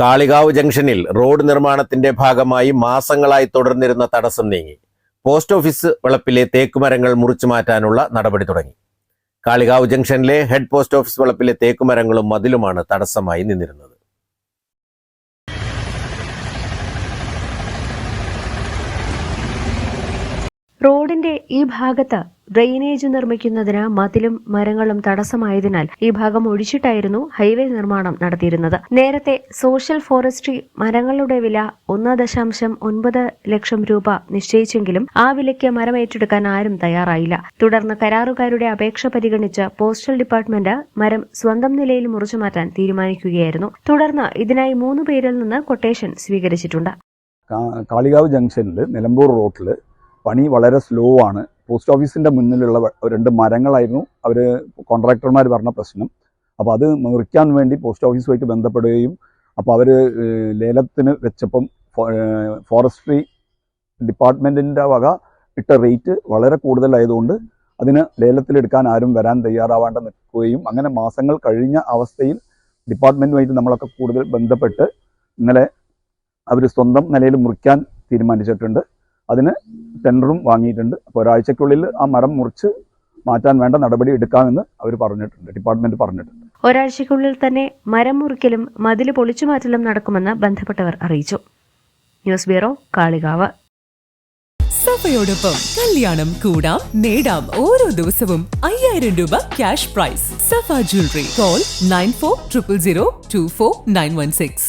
കാളികാവ് ജംഗ്ഷനിൽ റോഡ് നിർമ്മാണത്തിന്റെ ഭാഗമായി മാസങ്ങളായി തുടർന്നിരുന്ന തടസ്സം നീങ്ങി. പോസ്റ്റ് ഓഫീസ് വളപ്പിലെ തേക്കുമരങ്ങൾ മുറിച്ചു മാറ്റാനുള്ള നടപടി തുടങ്ങി. കാളികാവ് ജംഗ്ഷനിലെ ഹെഡ് പോസ്റ്റ് ഓഫീസ് വളപ്പിലെ തേക്കുമരങ്ങളും മതിലുമാണ് തടസ്സമായി നിന്നിരുന്നത്. റോഡിന്റെ ഈ ഭാഗത്ത് ഡ്രെയിനേജ് നിർമ്മിക്കുന്നതിന് മതിലും മരങ്ങളും തടസ്സമായതിനാൽ ഈ ഭാഗം ഒഴിച്ചിട്ടായിരുന്നു ഹൈവേ നിർമ്മാണം നടത്തിയിരുന്നത്. നേരത്തെ സോഷ്യൽ ഫോറസ്ട്രി മരങ്ങളുടെ വില ഒന്ന് ദശാംശം ഒൻപത് ലക്ഷം രൂപ നിശ്ചയിച്ചെങ്കിലും ആ വിലയ്ക്ക് മരം ഏറ്റെടുക്കാൻ ആരും തയ്യാറായില്ല. തുടർന്ന് കരാറുകാരുടെ അപേക്ഷ പരിഗണിച്ച് പോസ്റ്റൽ ഡിപ്പാർട്ട്മെന്റ് മരം സ്വന്തം നിലയിൽ മുറിച്ചു മാറ്റാൻ തീരുമാനിക്കുകയായിരുന്നു. തുടർന്ന് ഇതിനായി മൂന്ന് പേരിൽ നിന്ന് കൊട്ടേഷൻ സ്വീകരിച്ചിട്ടുണ്ട്. കാളികാവ് ജംഗ്ഷനിൽ നിലമ്പൂർ റോട്ടിൽ പണി വളരെ സ്ലോ ആണ്. പോസ്റ്റ് ഓഫീസിന്റെ മുന്നിലുള്ള രണ്ട് മരങ്ങളായിരുന്നു. അവർ കോൺട്രാക്ടർമാർ പറഞ്ഞ പ്രശ്നം. അപ്പോൾ അത് മുറിക്കാൻ വേണ്ടി പോസ്റ്റ് ഓഫീസുമായിട്ട് ബന്ധപ്പെടുകയും അപ്പോൾ അവർ ലേലത്തിന് വെച്ചപ്പം ഫോറസ്ട്രി ഡിപ്പാർട്ട്മെന്റിന്റെ വക ഇട്ട റേറ്റ് വളരെ കൂടുതലായതുകൊണ്ട് അതിന് ലേലത്തിലെടുക്കാൻ ആരും വരാൻ തയ്യാറാവാണ്ട് നിൽക്കുകയും അങ്ങനെ മാസങ്ങൾ കഴിഞ്ഞ അവസ്ഥയിൽ ഡിപ്പാർട്ട്മെന്റുമായിട്ട് നമ്മളൊക്കെ കൂടുതൽ ബന്ധപ്പെട്ട് ഇന്നലെ അവർ സ്വന്തം നിലയിൽ മുറിക്കാൻ തീരുമാനിച്ചിട്ടുണ്ട്. അതിന് ടെൻഡറും വാങ്ങിയിട്ടുണ്ട്. അപ്പോൾ ഒരാഴ്ചക്കുള്ളിൽ ആ മരം മുറിച്ച് മാറ്റാൻ വേണ്ട നടപടി എടുക്കാമെന്ന് അവർ പറഞ്ഞിട്ടുണ്ട്. ഡിപ്പാർട്ട്മെന്റ് പറഞ്ഞിട്ടുണ്ട്. ഒരാഴ്ചയ്ക്കുള്ളിൽ തന്നെ മരം മുറിക്കലും മതിൽ പൊളിച്ചുമാറ്റലും നടക്കുമെന്ന് ബന്ധപ്പെട്ടവർ അറിയിച്ചു. News bureau Kalikavu. സഫയോടൊപ്പം കല്യാണം കൂടാം നേടാം ഓരോ ദിവസവും അയ്യായിരം രൂപ cash prize Safa jewellery call nine four triple zero two four nine one six